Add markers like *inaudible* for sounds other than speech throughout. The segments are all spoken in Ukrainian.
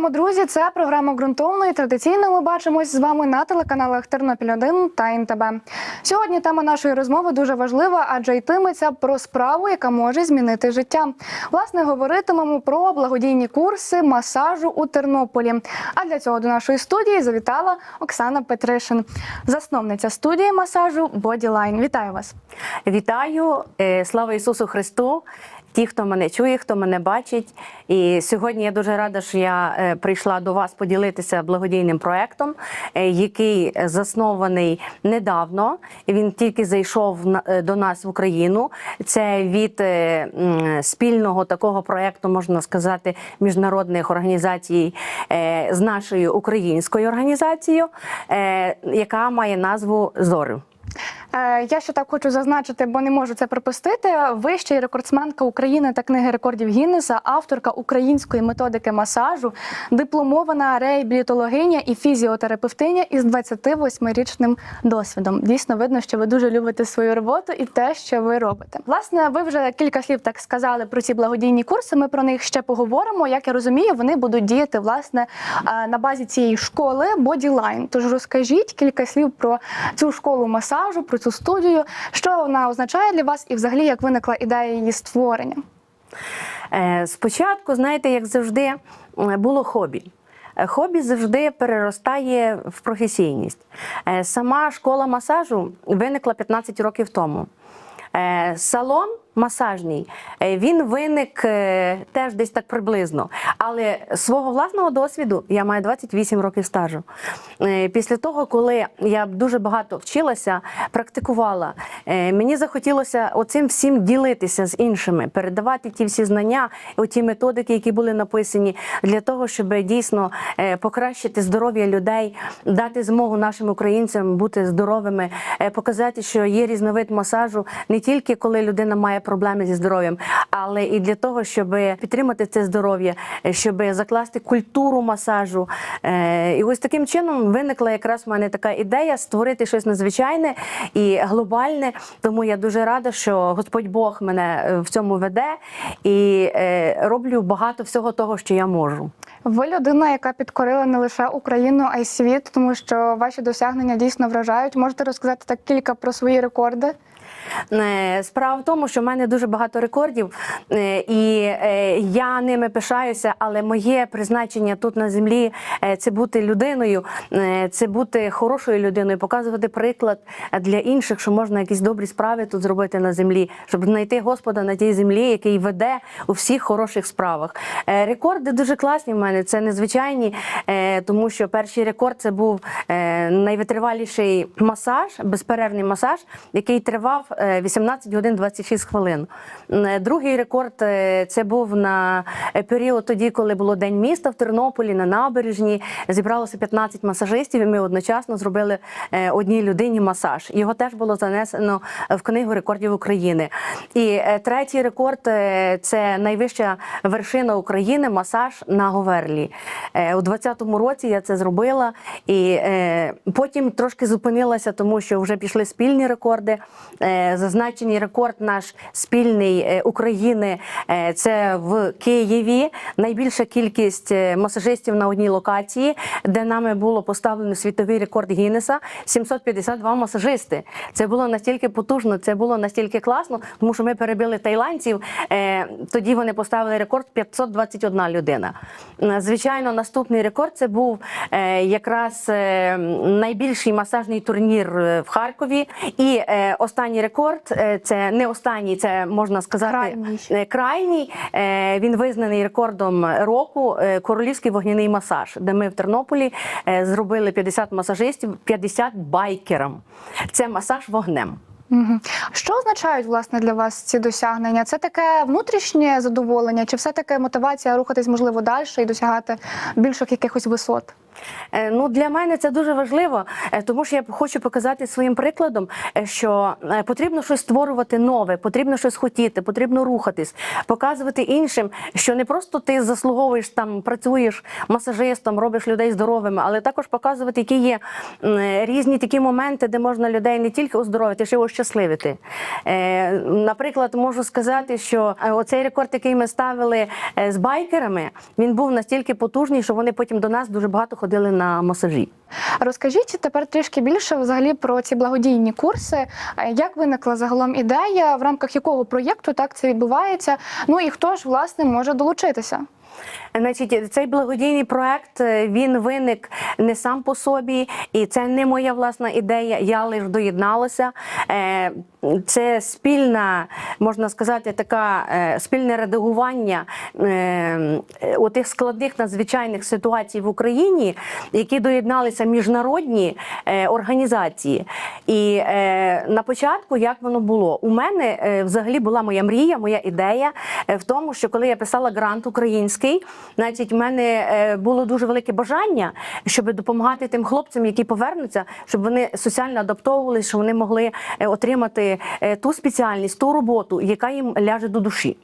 Вітаємо, друзі! Це програма ґрунтовно і традиційно ми бачимось з вами на телеканалах Тернопіль 1 та НТБ. Сьогодні тема нашої розмови дуже важлива, адже йтиметься про справу, яка може змінити життя. Власне, говоритимемо про благодійні курси масажу у Тернополі. А для цього до нашої студії завітала Оксана Петришин, засновниця студії масажу Bodyline. Вітаю вас! Вітаю, Е, слава Ісусу Христу! Ті, хто мене чує, хто мене бачить. І сьогодні я дуже рада, що я е, прийшла до вас поділитися благодійним проектом, е, який заснований недавно. Він тільки зайшов е, до нас в Україну. Це від е, спільного такого проекту, можна сказати, міжнародних організацій з нашою українською організацією, яка має назву Зорю. Е, Я ще так хочу зазначити, бо не можу це пропустити. Ви ще рекордсменка України та книги рекордів Гіннеса, авторка української методики масажу, дипломована реабілітологиня і фізіотерапевтиня із 28-річним досвідом. Дійсно видно, що ви дуже любите свою роботу і те, що ви робите. Власне, ви вже кілька слів так сказали про ці благодійні курси. Ми про них ще поговоримо. Як я розумію, вони будуть діяти власне е, на базі цієї школи Bodyline. Тож розкажіть кілька слів про цю школу масажу, про цю студію, що вона означає для вас, і взагалі як виникла ідея її створення. Е, Спочатку, знаєте, як завжди, е, було хобі. Е, Хобі завжди переростає в професійність. Сама школа масажу виникла 15 років тому. Салон масажний е, він виник е, теж десь так приблизно. Але свого власного досвіду я маю 28 років стажу. Е, Після того, коли я дуже багато вчилася, практикувала, мені захотілося оцим всім ділитися з іншими, передавати ті всі знання, ті методики, які були написані, для того, щоб дійсно покращити здоров'я людей, дати змогу нашим українцям бути здоровими, показати, що є різновид масажу не тільки коли людина має проблеми зі здоров'ям, але і для того, щоб підтримати це здоров'я, е, щоб закласти культуру масажу. Е, І ось таким чином виникла якраз в мене така ідея створити щось надзвичайне і глобальне. Тому я дуже рада, що Господь Бог мене е, в цьому веде і роблю багато всього того, що я можу. Ви людина, яка підкорила не лише Україну, а й світ, тому що ваші досягнення дійсно вражають. Можете розказати так кілька про свої рекорди? Е, Справа в тому, що в мене дуже багато рекордів, е, і е, я ними пишаюся, але моє призначення тут на землі це бути людиною, це бути хорошою людиною, показувати приклад для інших, що можна якісь добрі справи тут зробити на землі, щоб знайти Господа на тій землі, який веде у всіх хороших справах. Рекорди дуже класні в мене, це незвичайні, тому що перший рекорд це був найвитриваліший масаж, безперервний масаж, який тривав 18 годин 26 хвилин. Е, Другий рекорд е, це був на е, період тоді, коли було День міста в Тернополі на набережні. Зібралося 15 масажистів, і ми одночасно зробили е, одній людині масаж. Його теж було занесено в книгу рекордів України. І е, третій рекорд е, це найвища вершина України масаж на Говерлі. Е, У 2020 році я це зробила, і е, потім трошки зупинилася, тому що вже пішли спільні рекорди. Зазначений рекорд наш спільний е, України е, це в Києві. Найбільша кількість е, масажистів на одній локації, де нами було поставлено світовий рекорд Гіннеса 752 масажисти. Це було настільки потужно, це було настільки класно, тому що ми перебили тайландців. Тоді вони поставили рекорд 521 людина. Звичайно, наступний рекорд це був якраз найбільший масажний турнір в Харкові. І останній рекорд е, це не останній, це можна сказати Крайній. е, крайній. Е, Він визнаний рекордом року королівський вогняний масаж, де ми в Тернополі зробили 50 масажистів, 50 байкерам. Це масаж вогнем. Угу. Що означають власне для вас ці досягнення? Це таке внутрішнє задоволення, чи все таки мотивація рухатись можливо далі і досягати більших якихось висот? Е, Ну, для мене це дуже важливо, е, тому що я хочу показати своїм прикладом, е, що потрібно щось створювати нове, потрібно щось хотіти, потрібно рухатись, показувати іншим, що не просто ти заслуговуєш там, працюєш масажистом, робиш людей здоровими, але також показувати, які є різні такі моменти, де можна людей не тільки оздоровити, ще й ощасливити. Наприклад, можу сказати, що оцей рекорд, який ми ставили з байкерами, він був настільки потужний, що вони потім до нас дуже багато ходили на масажі. Розкажіть тепер трішки більше взагалі про ці благодійні курси. Е, Як виникла загалом ідея, в рамках якого проєкту так це відбувається? Ну і хто ж власне може долучитися? Значить, цей благодійний проект е, він виник не сам по собі, і це не моя власна ідея. Я лише доєдналася. Е, Це спільна, можна сказати, така е, спільне редагування отих складних надзвичайних ситуацій в Україні, які доєдналися міжнародні організації. І на початку як воно було? У мене взагалі була моя мрія, моя ідея в тому, що коли я писала грант український, значить, в мене е, було дуже велике бажання, щоб допомагати тим хлопцям, які повернуться, щоб вони соціально адаптовувалися, щоб вони могли е, отримати е, ту спеціальність, ту роботу, яка їм ляже до душі.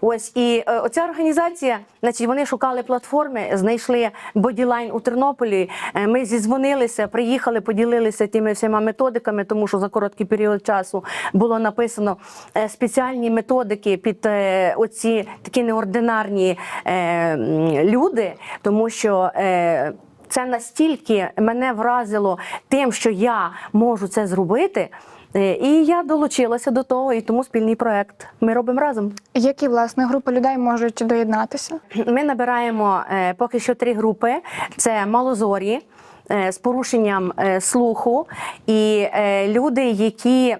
Ось і е, оця організація, значить, вони шукали платформи, знайшли боділайн у Тернополі. Е, Ми зізвонилися, приїхали, поділилися тими всіма методиками, тому що за короткий період часу було написано е, спеціальні методики під оці такі неординарні люди, тому що. Це настільки мене вразило тим, що я можу це зробити. Е, І я долучилася до того, і тому спільний проект ми робимо разом. Які власне групи людей можуть доєднатися? Ми набираємо е, поки що три групи: це малозорі. Е, З порушенням е, слуху і е, люди, які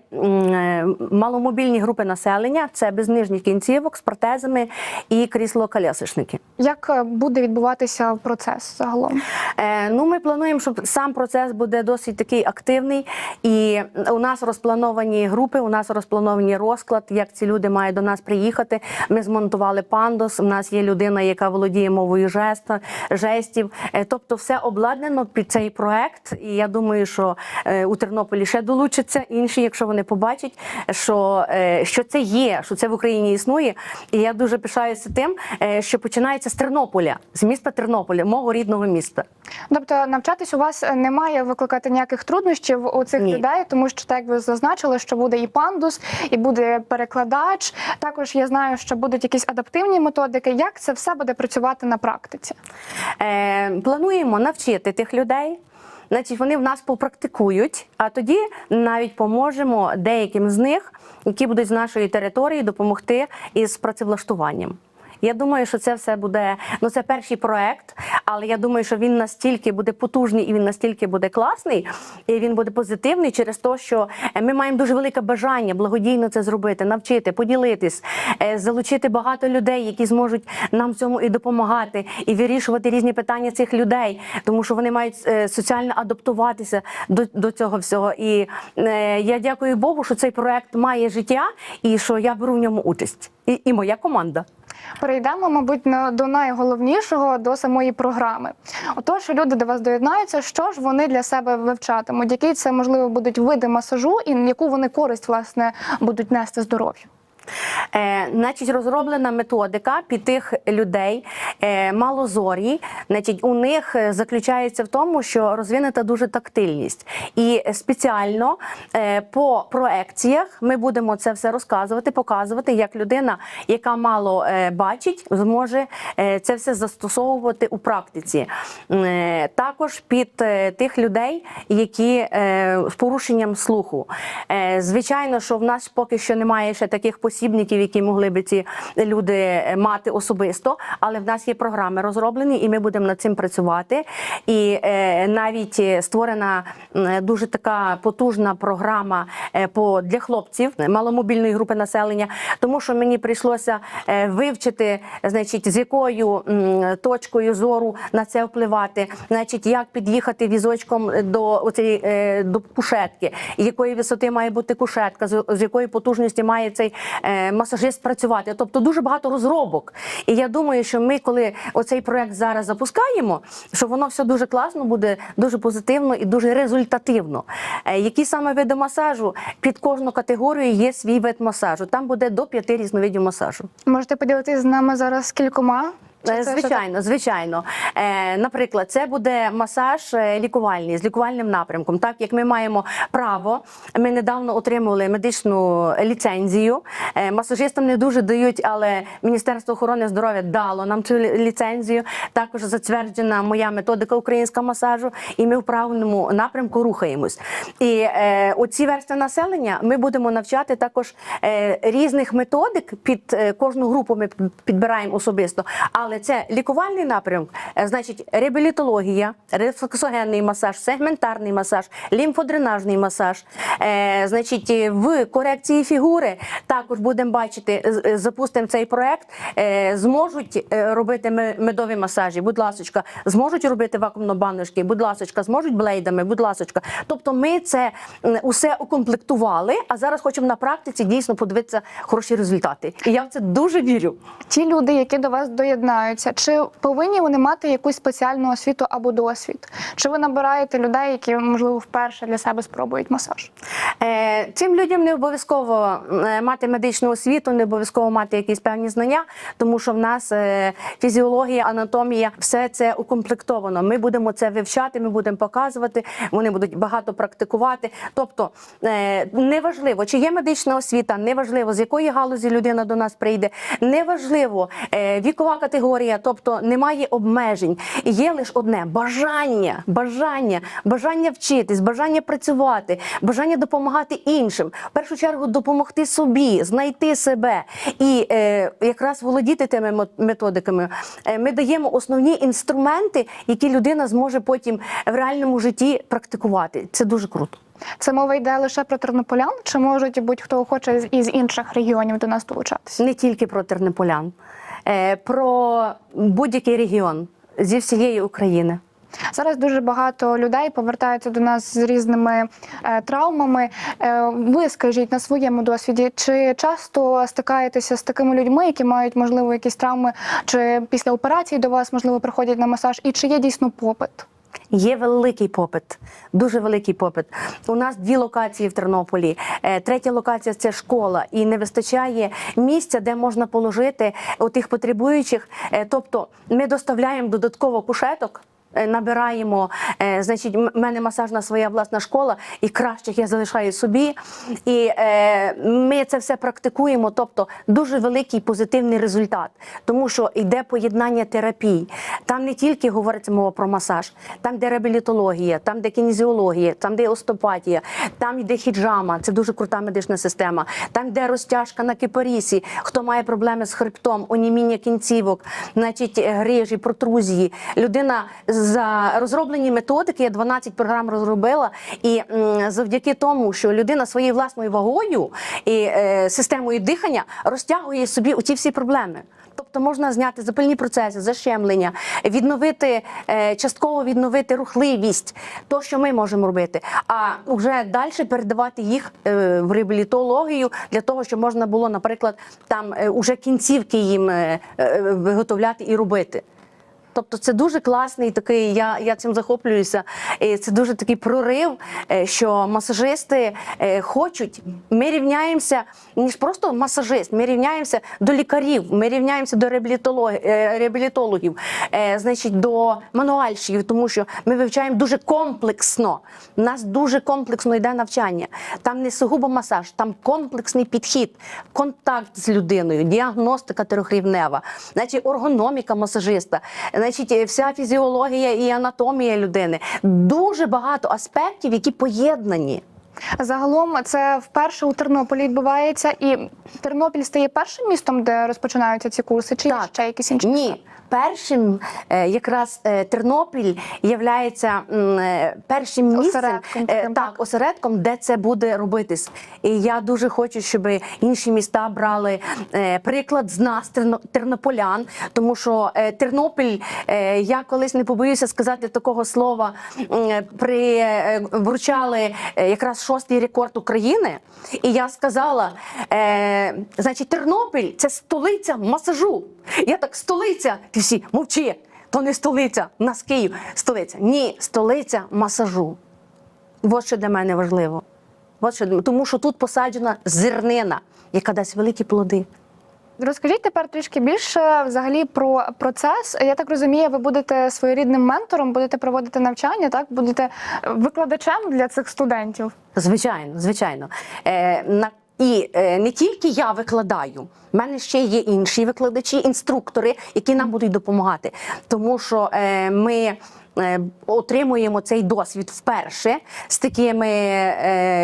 маломобільні групи населення, це без нижніх кінцівок з протезами і крісло-колясочники. Як е, буде відбуватися процес загалом? Ну, ми плануємо, щоб сам процес буде досить такий активний. І у нас розплановані групи, у нас розплановані розклад, як ці люди мають до нас приїхати. Ми змонтували пандус. У нас є людина, яка володіє мовою жеста, жестів. Тобто, все обладнано під цей проект. І я думаю, що е, у Тернополі ще долучаться інші, якщо вони побачать, що, е, що це є, що це в Україні існує. І я дуже пишаюся тим, е, що починається з Тернополя, з міста Тернополя, мого рідного міста. Тобто навчатись у вас не має викликати ніяких труднощів у цих Ні. людей, тому що так як ви зазначили, що буде і пандус, і буде перекладач. Також я знаю, що будуть якісь адаптивні методики. Як це все буде працювати на практиці? Е, плануємо навчити тих людей. Значить, вони в нас попрактикують, а тоді навіть поможемо деяким з них, які будуть з нашої території, допомогти із працевлаштуванням. Я думаю, що це все буде. Ну, це перший проект, але я думаю, що він настільки буде потужний і він настільки буде класний, і він буде позитивний через те, що е, ми маємо дуже велике бажання благодійно це зробити, навчити, поділитись, е, залучити багато людей, які зможуть нам в цьому і допомагати, і вирішувати різні питання цих людей, тому що вони мають е, соціально адаптуватися до, до цього всього. І я дякую Богу, що цей проект має життя і що я беру в ньому участь, і, і моя команда. Перейдемо, мабуть, до найголовнішого до самої програми. Отож, люди до вас доєднаються. Що ж вони для себе вивчатимуть? Які це можливо будуть види масажу, і яку вони користь власне будуть нести здоров'ю? Е, значить, розроблена методика під тих людей е, малозорі. Значить, у них е, заключається в тому, що розвинута дуже тактильність. І спеціально е, по проекціях ми будемо це все розказувати, показувати, як людина, яка мало е, бачить, зможе е, це все застосовувати у практиці. Е, також під е, тих людей, які е, з порушенням слуху. Е, звичайно, що в нас поки що немає ще таких посібників, які могли би ці люди е, мати особисто, але в нас є програми розроблені, і ми будемо над цим працювати. І е, навіть е, створена дуже така потужна програма по для хлопців маломобільної групи населення, тому що мені прийшлося вивчити, значить, з якою точкою зору на це впливати, значить, як під'їхати візочком до оцеї е, до кушетки, якої висоти має бути кушетка, з, якої потужності має цей масажист працювати. Тобто дуже багато розробок. І я думаю, що ми, коли коли оцей проект зараз запускаємо, що воно все дуже класно буде, дуже позитивно і дуже результативно. Е, Які саме види масажу під кожну категорію є свій вид масажу. Там буде до п'яти різновидів масажу. Можете поділитися з нами зараз кількома? Е, Звичайно, звичайно. Е, наприклад, це буде масаж е, лікувальний з лікувальним напрямком. Так як ми маємо право, ми недавно отримували медичну ліцензію. Масажистам не дуже дають, але Міністерство охорони здоров'я дало нам цю ліцензію. Також затверджена моя методика українського масажу, і ми в правильному напрямку рухаємось. І е, оці верстви населення ми будемо навчати також е, різних методик під е, кожну групу. Ми підбираємо особисто. Але це лікувальний напрямок, е, значить, реабілітологія, рефлексогенний масаж, сегментарний масаж, лімфодренажний масаж. Е, значить, е, в корекції фігури також будемо бачити, е, запустимо цей проект. Е, зможуть робити медові масажі, будь ласочка, зможуть робити вакуумно-баночки, будь ласочка, зможуть блейдами, будь ласочка. Тобто ми це усе укомплектували, а зараз хочемо на практиці дійсно подивитися хороші результати. І я в це дуже вірю. ті люди, які до вас доєднаються, чи повинні вони мати якусь спеціальну освіту або досвід? Чи ви набираєте людей, які можливо вперше для себе спробують масаж? Е, Цим людям не обов'язково е, мати медичну освіту, не обов'язково мати якісь певні знання, тому що в нас е, фізіологія, анатомія, все це укомплектовано. Ми будемо це вивчати, ми будемо показувати, вони будуть багато практикувати. Тобто е, неважливо, чи є медична освіта, неважливо, з якої галузі людина до нас прийде, неважливо е, вікова категорія, тобто немає обмежень. Є лише одне бажання, бажання, бажання вчитись, бажання працювати, бажання допомагати іншим. В першу чергу допомогти собі, знайти себе і е, якраз володіти тими методиками. Е, ми даємо основні інструменти, які людина зможе потім в реальному житті практикувати. Це дуже круто. Це мова йде лише про тернополян, чи можуть будь-хто хоче із інших регіонів до нас долучатися? Не тільки про тернополян, про будь-який регіон зі всієї України. Зараз дуже багато людей повертаються до нас з різними е, травмами. Е, ви скажіть на своєму досвіді, чи часто стикаєтеся з такими людьми, які мають можливо якісь травми, чи після операції до вас можливо приходять на масаж, і чи є дійсно попит? Є великий попит, дуже великий попит. У нас дві локації в Тернополі. Е, Третя локація це школа, і не вистачає місця, де можна положити тих потребуючих. Е, Тобто, ми доставляємо додатково кушеток. Е, Набираємо, е, значить, в мене масажна своя власна школа, і кращих я залишаю собі. І е, ми це все практикуємо. Тобто дуже великий позитивний результат, тому що йде поєднання терапій. Там не тільки говориться мова про масаж, там де реабілітологія, там де кінезіологія, там де остопатія, там йде хіджама, це дуже крута медична система. Там де розтяжка на кипарісі, хто має проблеми з хребтом, оніміння кінцівок, значить грижі, протрузії. Людина за розроблені методики, я 12 програм розробила, і завдяки тому, що людина своєю власною вагою і е, системою дихання розтягує собі оці всі проблеми. Тобто можна зняти запальні процеси, защемлення, відновити е, частково відновити рухливість, то що ми можемо робити, а вже далі передавати їх е, в реабілітологію для того, щоб можна було, наприклад, там уже кінцівки їм виготовляти і робити. Тобто це дуже класний такий, я, я цим захоплююся. Це дуже такий прорив, е, що масажисти е, хочуть. Ми рівняємося ніж просто масажист, ми рівняємося до лікарів, ми рівняємося до реабілітологів, реабілітологів е, значить, до мануальщиків, тому що ми вивчаємо дуже комплексно. У нас дуже комплексно йде навчання. Там не сугубо масаж, там комплексний підхід, контакт з людиною, діагностика трьохрівнева, значить, ергономіка масажиста, значить, е, вся фізіологія і анатомія людини. Дуже багато аспектів, які поєднані. Загалом це вперше у Тернополі відбувається, і Тернопіль стає першим містом, де розпочинаються ці курси, чи Так. ще якісь інші? Ні. Першим е, якраз е, Тернопіль м, е, першим місцем Осередком так, осередком, де це буде робитись. І я дуже хочу, щоб інші міста брали приклад з нас, тернополян, тому що Тернопіль, я колись не побоюся сказати такого слова, при вручали якраз шостий рекорд України, і я сказала, значить, Тернопіль це столиця масажу. Я так столиця Ти всі мовчи, то не столиця, у нас Київ, столиця. Ні, столиця масажу. От що для мене важливо. От що, тому що тут посаджена зернина, яка дасть великі плоди. Розкажіть тепер трішки більше взагалі про процес. Я так розумію, ви будете своєрідним ментором, будете проводити навчання, так будете викладачем для цих студентів. Звичайно, звичайно. Е, на, і е, не тільки я викладаю, в мене ще є інші викладачі, інструктори, які нам будуть допомагати. Тому що е, ми. е, Отримуємо цей досвід вперше з такими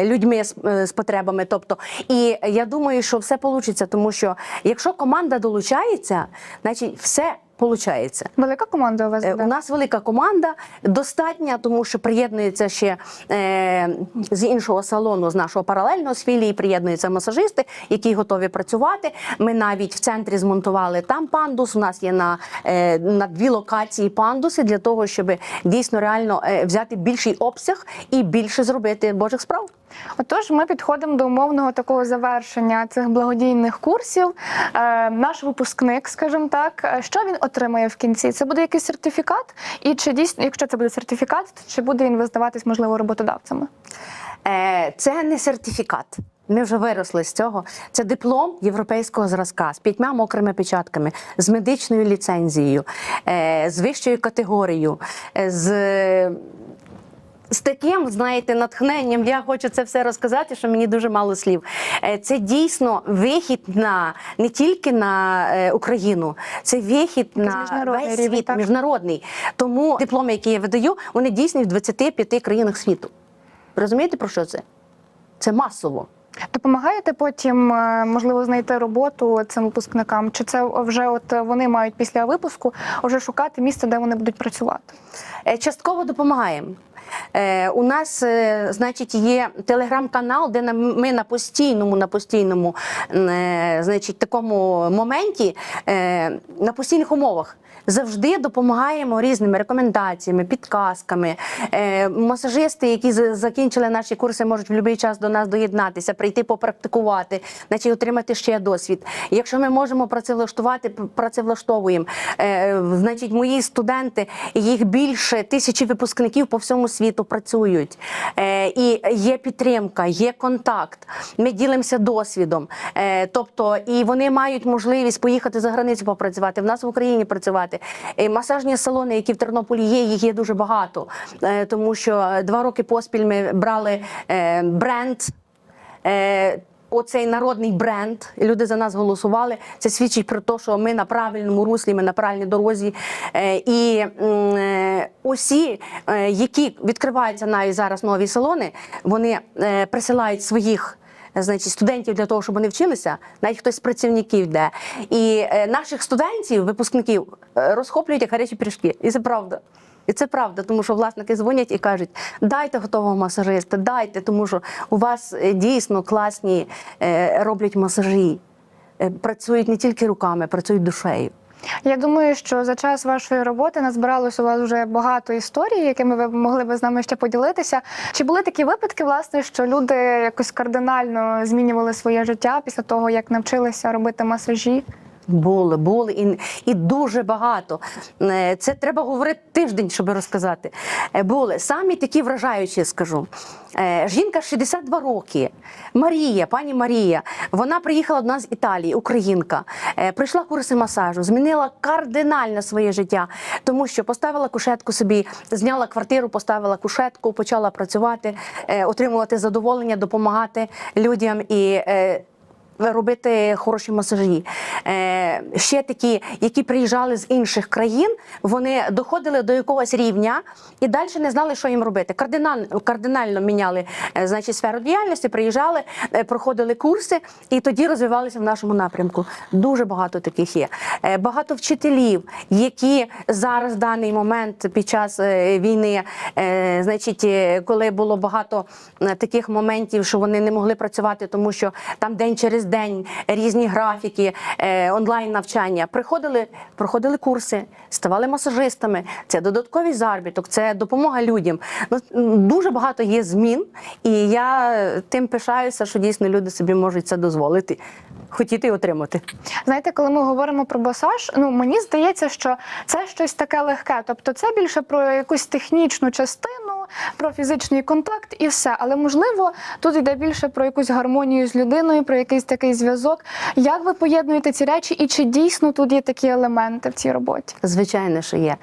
людьми з потребами. Тобто, і я думаю, що все вийде, тому що якщо команда долучається, значить все виходить. Велика команда у вас Е, буде? У нас велика команда, достатня, тому що приєднується ще е, з іншого салону, з нашого паралельного з філії, приєднуються масажисти, які готові працювати. Ми навіть в центрі змонтували там пандус. У нас є на, е, на дві локації пандуси для того, щоб дійсно реально е, взяти більший обсяг і більше зробити божих справ. Отож, ми підходимо до умовного такого завершення цих благодійних курсів. Е, наш випускник, скажімо так, е, що він отримає в кінці? Це буде якийсь сертифікат? І чи дійсно, якщо це буде сертифікат, то чи буде він визнаватись можливо роботодавцями? Е, Це не сертифікат. Ми вже виросли з цього. Це диплом європейського зразка з п'ятьма мокрими печатками, з медичною ліцензією, е, з вищою категорією, е, з. З таким, знаєте, натхненням я хочу це все розказати, що мені дуже мало слів. Е, Це дійсно вихід на не тільки на е, Україну, це вихід на міжнародний весь рівень, світ, так? міжнародний. Тому дипломи, які я видаю, вони дійсні в 25 країнах світу. Розумієте про що це? Це масово. Допомагаєте потім, е, можливо, знайти роботу цим випускникам? Чи це вже от вони мають після випуску вже шукати місце, де вони будуть працювати? Частково допомагаємо. Е, у нас, е, значить, є телеграм-канал, де ми на постійному, на постійному, е, значить, такому моменті, на постійних умовах. Завжди допомагаємо різними рекомендаціями, підказками. Масажисти, які закінчили наші курси, можуть в будь-який час до нас доєднатися, прийти попрактикувати, значить отримати ще досвід. Якщо ми можемо працевлаштувати, працевлаштовуємо. Значить, мої студенти, їх більше тисячі випускників по всьому світу працюють. Е, і є підтримка, є контакт. Ми ділимося досвідом. Е, тобто, і вони мають можливість поїхати за границю попрацювати, в нас в Україні працювати. Масажні салони, які в Тернополі є, їх є дуже багато. Е, тому що два роки поспіль ми брали бренд. Оцей народний бренд, і люди за нас голосували. Це свідчить про те, що ми на правильному руслі, ми на правильній дорозі. Е, і е, усі, е, які відкриваються навіть зараз нові салони, вони присилають своїх. Значить, студентів для того, щоб вони вчилися, навіть хтось з працівників йде. І наших студентів, випускників, розхоплюють як гарячі пиріжки. І це правда. І це правда, тому що власники дзвонять і кажуть: дайте готового масажиста, дайте, тому що у вас е, дійсно класні е, роблять масажі. Е, Працюють не тільки руками, працюють душею. Я думаю, що за час вашої роботи назбиралось у вас вже багато історій, якими ви могли би з нами ще поділитися. Чи були такі випадки, власне, що люди якось кардинально змінювали своє життя після того, як навчилися робити масажі? Були, були і, і дуже багато. Е, Це треба говорити тиждень, щоб розказати. Е, Були самі такі вражаючі, скажу. Е, Жінка 62 роки. Марія, пані Марія, вона приїхала до нас з Італії, українка. Прийшла курси масажу, змінила кардинально своє життя, тому що поставила кушетку собі, зняла квартиру, поставила кушетку, почала працювати, отримувати задоволення, допомагати людям і. Робити хороші масажі. Е, ще такі, які приїжджали з інших країн, вони доходили до якогось рівня і далі не знали, що їм робити. Кардинально, кардинально міняли е, значить, сферу діяльності, приїжджали, е, проходили курси і тоді розвивалися в нашому напрямку. Дуже багато таких є. Е, багато вчителів, які зараз в даний момент під час е, війни, е, значить, коли було багато таких моментів, що вони не могли працювати, тому що там день через день різні графіки, е, онлайн навчання. Приходили, проходили курси, ставали масажистами. Це додатковий заробіток, це допомога людям. Ну дуже багато є змін, і я тим пишаюся, що дійсно люди собі можуть це дозволити. хотіти отримати. Знаєте, коли ми говоримо про масаж, ну мені здається, що це щось таке легке. Тобто, це більше про якусь технічну частину, про фізичний контакт і все. Але можливо, тут йде більше про якусь гармонію з людиною, про якийсь такий зв'язок. Як ви поєднуєте ці речі, і чи дійсно тут є такі елементи в цій роботі? Звичайно, що є.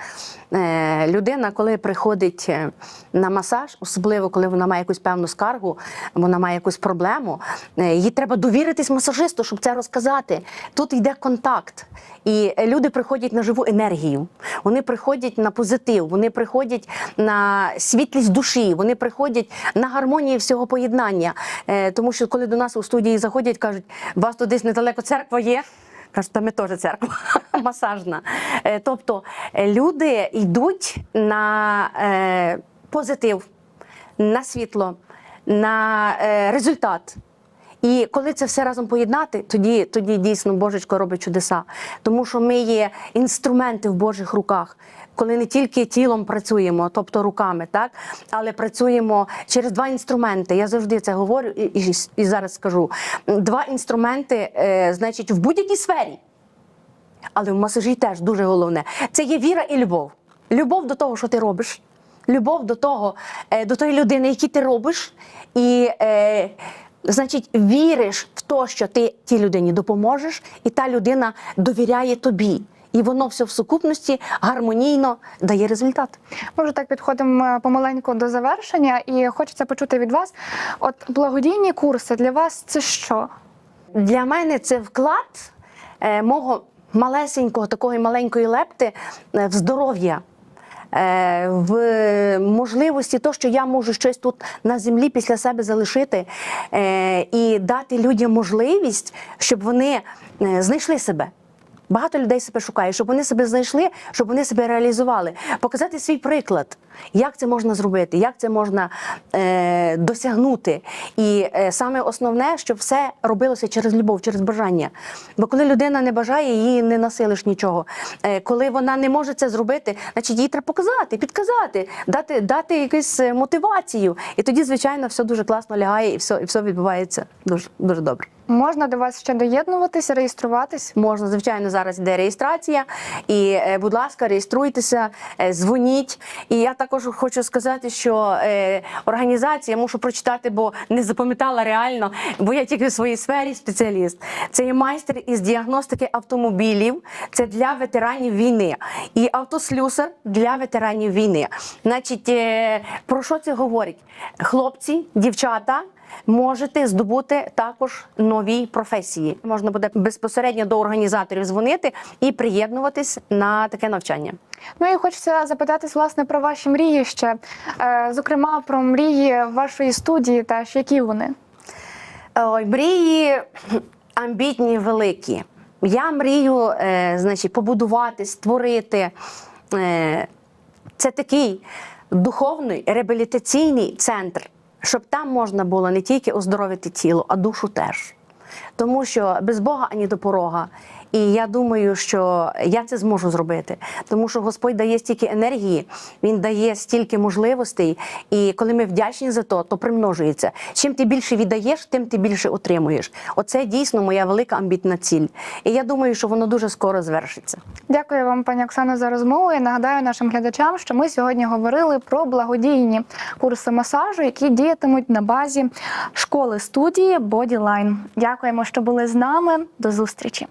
Е, людина, коли приходить е, на масаж, особливо коли вона має якусь певну скаргу, вона має якусь проблему, е, їй треба довіритись масажисту, щоб це розказати. Тут йде контакт. І люди приходять на живу енергію, вони приходять на позитив, вони приходять на світлість душі, вони приходять на гармонію всього поєднання. Е, Тому що коли до нас у студії заходять, кажуть, у вас тут десь недалеко церква є. Кажуть, там ми теж церква *laughs* масажна. Е, Тобто е, люди йдуть на позитив, на світло, на результат. І коли це все разом поєднати, тоді, тоді дійсно Божечко робить чудеса. Тому що ми є інструменти в Божих руках. Коли не тільки тілом працюємо, тобто руками, так але працюємо через два інструменти. Я завжди це говорю і, і, і зараз скажу. Два інструменти, е, значить, в будь-якій сфері. Але в масажі теж дуже головне. Це є віра і любов. Любов до того, що ти робиш, любов до того, е, до тої людини, яку ти робиш, і е, значить, віриш в те, що ти тій людині допоможеш, і та людина довіряє тобі. І воно все в сукупності гармонійно дає результат. Ми вже так підходимо е, помаленьку до завершення, і хочеться почути від вас. От благодійні курси для вас це що? Для мене це вклад е, мого малесенького, такої маленької лепти е, в здоров'я. Е, В можливості, то, що я можу щось тут на землі після себе залишити е, і дати людям можливість, щоб вони е, знайшли себе. Багато людей себе шукає, щоб вони себе знайшли, щоб вони себе реалізували, показати свій приклад, як це можна зробити, як це можна е, досягнути. І е, саме основне, щоб все робилося через любов, через бажання. Бо коли людина не бажає, її не насилиш нічого. Е, коли вона не може це зробити, значить їй треба показати, підказати, дати, дати якусь е, мотивацію. І тоді, звичайно, все дуже класно лягає і все, і все відбувається дуже, дуже добре. Можна до вас ще доєднуватися, реєструватись? Можна, звичайно, зараз йде реєстрація. І, е, будь ласка, реєструйтеся, е, дзвоніть. І я також хочу сказати, що е, організація, я мушу прочитати, бо не запам'ятала реально, бо я тільки в своїй сфері спеціаліст. Це є майстер із діагностики автомобілів, це для ветеранів війни. І автослюсар для ветеранів війни. Значить, про що це говорить? Хлопці, дівчата можете здобути також нові професії. Можна буде безпосередньо до організаторів дзвонити і приєднуватись на таке навчання. Ну і хочеться запитатись власне про ваші мрії ще, Е, зокрема про мрії вашої студії, теж які вони. Ой, мрії амбітні, великі. Я мрію, е, значить, побудувати, створити. Е, це такий духовний реабілітаційний центр, щоб там можна було не тільки оздоровити тіло, а душу теж. Тому що без Бога ані до порога. І я думаю, що я це зможу зробити, тому що Господь дає стільки енергії, він дає стільки можливостей. І коли ми вдячні за то, то примножується. Чим ти більше віддаєш, тим ти більше отримуєш. Оце дійсно моя велика амбітна ціль. І я думаю, що воно дуже скоро звершиться. Дякую вам, пані Оксано, за розмову. Я нагадаю нашим глядачам, що ми сьогодні говорили про благодійні курси масажу, які діятимуть на базі школи студії Bodyline. Дякуємо, що були з нами. До зустрічі.